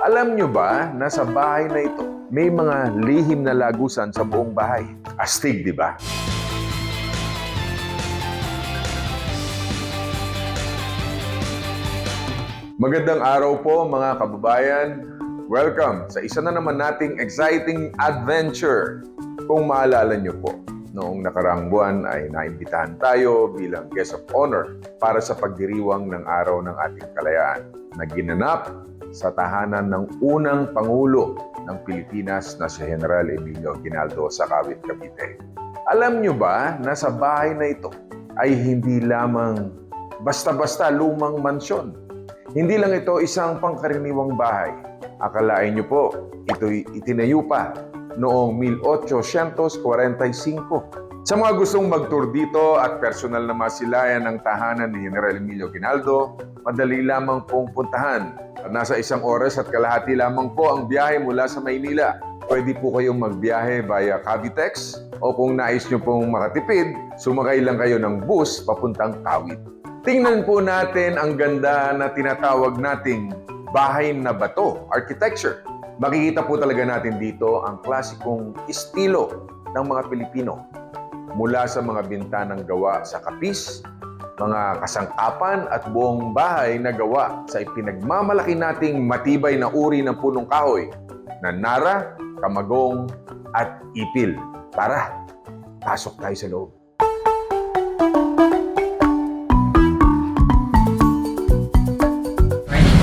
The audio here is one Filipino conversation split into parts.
Alam nyo ba na sa bahay na ito, may mga lihim na lagusan sa buong bahay? Astig, di ba? Magandang araw po mga kababayan. Welcome sa isa na naman nating exciting adventure. Kung maalala nyo po, noong nakaraang buwan ay naimbitahan tayo bilang guest of honor para sa pagdiriwang ng araw ng ating kalayaan na ginanap sa tahanan ng unang Pangulo ng Pilipinas na si General Emilio Aguinaldo sa Cavite, Cavite. Alam nyo ba na sa bahay na ito ay hindi lamang basta-basta lumang mansyon. Hindi lang ito isang pangkaraniwang bahay. Akalain nyo po, ito'y itinayo pa noong 1845. Sa mga gustong mag-tour dito at personal na masilayan ng tahanan ni General Emilio Ginaldo, madali lamang pong puntahan. Nasa isang oras at kalahati lamang po ang biyahe mula sa Maynila. Pwede po kayong magbiyahe via Cavitex o kung nais nyo pong makatipid, sumakay lang kayo ng bus papuntang Kawit. Tingnan po natin ang ganda na tinatawag nating bahay na bato, architecture. Makikita po talaga natin dito ang klasikong estilo ng mga Pilipino. Mula sa mga bintanang gawa sa kapis, mga kasangkapan at buong bahay na gawa sa ipinagmamalaki nating matibay na uri ng punong kahoy na nara, kamagong at ipil. Tara, pasok tayo sa loob.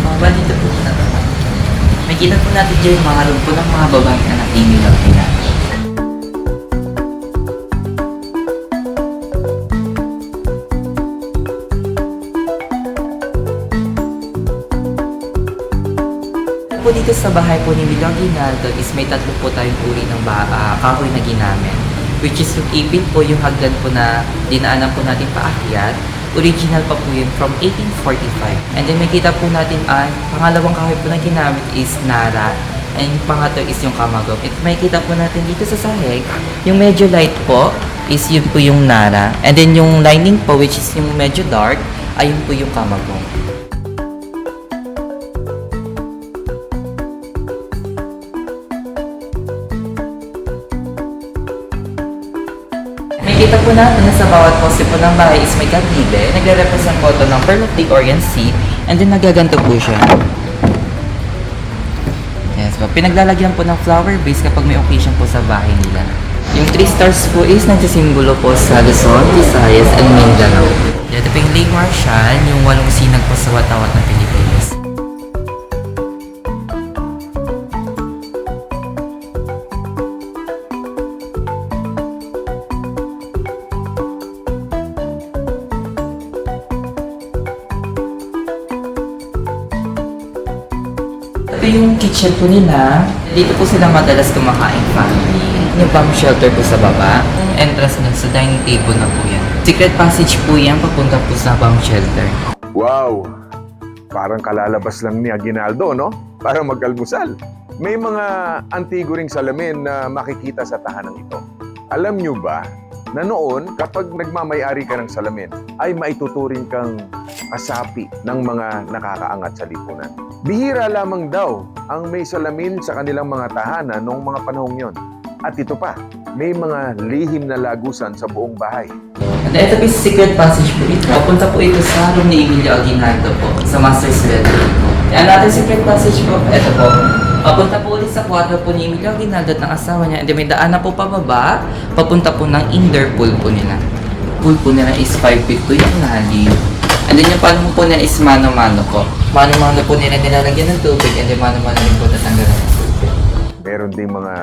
Mga bandito po na naman. May kita po natin dyan yung mga room po ng mga babaeng anak ni Milo po dito sa bahay po ni Milo Aguinaldo is may tatlo po tayong uri ng ba- ah, kahoy na ginamit. Which is yung ipin po, yung hagdan po na dinaanan po natin paakyat. Original pa po yun from 1845. And then makita po natin ang pangalawang kahoy po na ginamit is Nara. And yung pangatlo is yung Kamagong. At makikita po natin dito sa sahig, yung medyo light po is yun po yung Nara. And then yung lining po which is yung medyo dark, ayun po yung Kamagong. Makikita po natin na sa bawat poste po ng bahay is may katibe. Nagre-represent po ito ng Pearl of the Orient Sea. And then nagaganto po siya. Yes po. Pinaglalagyan po ng flower base kapag may occasion po sa bahay nila. Yung three stars po is nagsisimbolo po sa Luzon, Visayas, and Mindanao. Dito po yung Lake Marshal, yung walong sinag po sa watawat ng Ito yung kitchen po nila. Dito po sila madalas kumakain family. Yung bomb shelter po sa baba. Entrance na sa dining table na po yan. Secret passage po yan papunta po sa bomb shelter. Wow! Parang kalalabas lang ni Aguinaldo, no? Para mag-almusal. May mga antigo ring salamin na makikita sa tahanan ito. Alam nyo ba na noon, kapag nagmamayari ka ng salamin, ay maituturing kang kasapi ng mga nakakaangat sa lipunan. Bihira lamang daw ang may salamin sa kanilang mga tahanan noong mga panahong yon. At ito pa, may mga lihim na lagusan sa buong bahay. And ito po secret passage po ito. Papunta po ito sa room ni Emilio Aguinaldo po. Sa master's bedroom po. Yan natin secret passage po. Ito po. Papunta po ulit sa kwarto po ni Emilio Aguinaldo at ng asawa niya. And may daan na po pababa. Papunta po ng indoor pool po nila. Pool po nila is 5 feet po yung lalim. And then yung palmo po nila is mano-mano po. Mano-mano po nila nilalagyan ng tubig and then mano-mano rin po tatanggalan ng tubig. Meron ding mga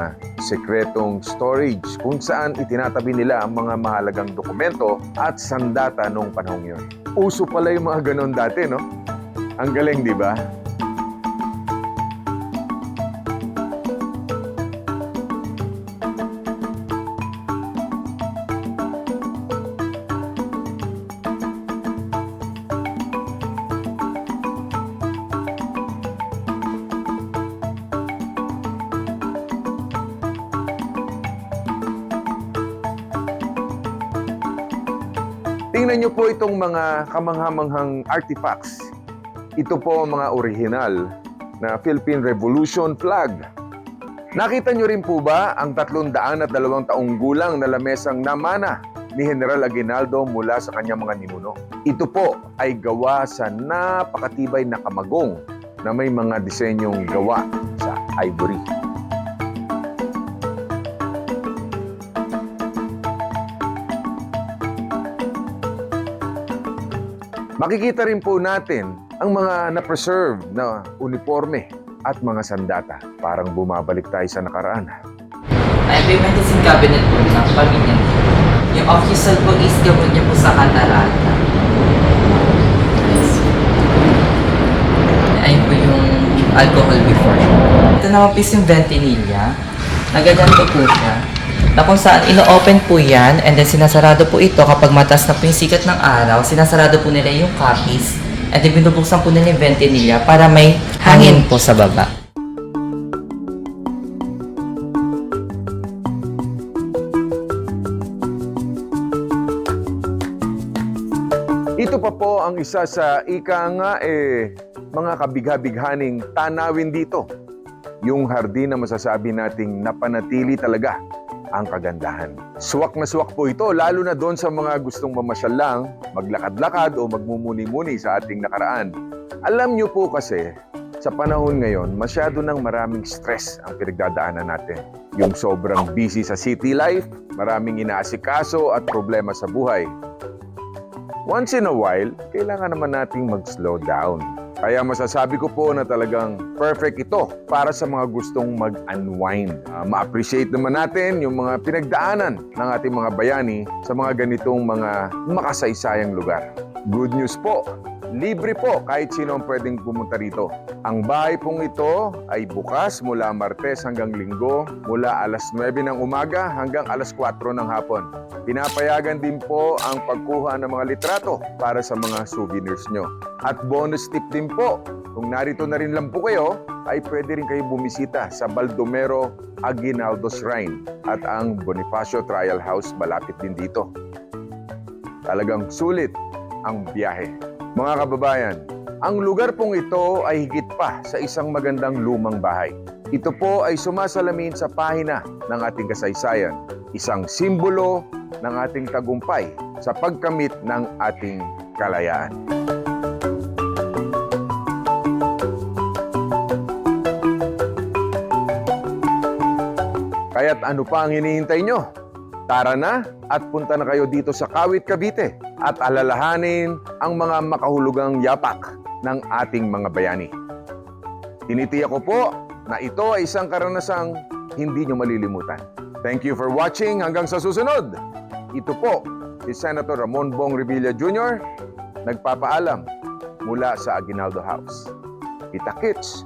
sekretong storage kung saan itinatabi nila ang mga mahalagang dokumento at sandata noong panahong yun. Uso pala yung mga ganon dati, no? Ang galing, di ba? Tingnan niyo po itong mga kamanghamanghang artifacts. Ito po ang mga original na Philippine Revolution flag. Nakita nyo rin po ba ang 302 taong gulang na lamesang namana ni General Aguinaldo mula sa kanyang mga ninuno? Ito po ay gawa sa napakatibay na kamagong na may mga disenyong gawa sa ivory. Makikita rin po natin ang mga na-preserve na uniforme at mga sandata. Parang bumabalik tayo sa nakaraan. Ay, ito yung medicine cabinet po ng pamilya. Yung official po is gamot niya po sa katarata. Ayun po yung alcohol before. Ito naman po yung ventinilla. Nagaganto po siya. Na kung saan ino-open po yan and then sinasarado po ito kapag mataas na po yung sikat ng araw, sinasarado po nila yung copies and then binubuksan po nila yung ventinilla para may hangin po sa baba. Ito pa po ang isa sa ika nga eh, mga kabigha-bighaning tanawin dito. Yung hardin na masasabi nating napanatili talaga ang kagandahan. Suwak na suwak po ito, lalo na doon sa mga gustong mamasyal lang, maglakad-lakad o magmumuni-muni sa ating nakaraan. Alam niyo po kasi, sa panahon ngayon, masyado nang maraming stress ang pinagdadaanan natin. Yung sobrang busy sa city life, maraming inaasikaso at problema sa buhay. Once in a while, kailangan naman nating mag-slow down. Kaya masasabi ko po na talagang perfect ito para sa mga gustong mag-unwind. Ah, ma-appreciate naman natin yung mga pinagdaanan ng ating mga bayani sa mga ganitong mga makasaysayang lugar. Good news po, libre po kahit sino ang pwedeng pumunta rito. Ang bahay pong ito ay bukas mula Martes hanggang Linggo, mula alas 9 ng umaga hanggang alas 4 ng hapon. Pinapayagan din po ang pagkuha ng mga litrato para sa mga souvenirs nyo. At bonus tip din po, kung narito na rin lang po kayo, ay pwede rin kayo bumisita sa Baldomero Aguinaldo Shrine at ang Bonifacio Trial House malapit din dito. Talagang sulit ang biyahe. Mga kababayan, ang lugar pong ito ay higit pa sa isang magandang lumang bahay. Ito po ay sumasalamin sa pahina ng ating kasaysayan, isang simbolo ng ating tagumpay sa pagkamit ng ating kalayaan. Kaya't ano pa ang hinihintay nyo? Tara na at punta na kayo dito sa Kawit, Cavite at alalahanin ang mga makahulugang yapak ng ating mga bayani. Tinitiyak ko po na ito ay isang karanasang hindi nyo malilimutan. Thank you for watching hanggang sa susunod. Ito po si Senator Ramon Bong Revilla Jr. nagpapaalam mula sa Aguinaldo House. Kita kits!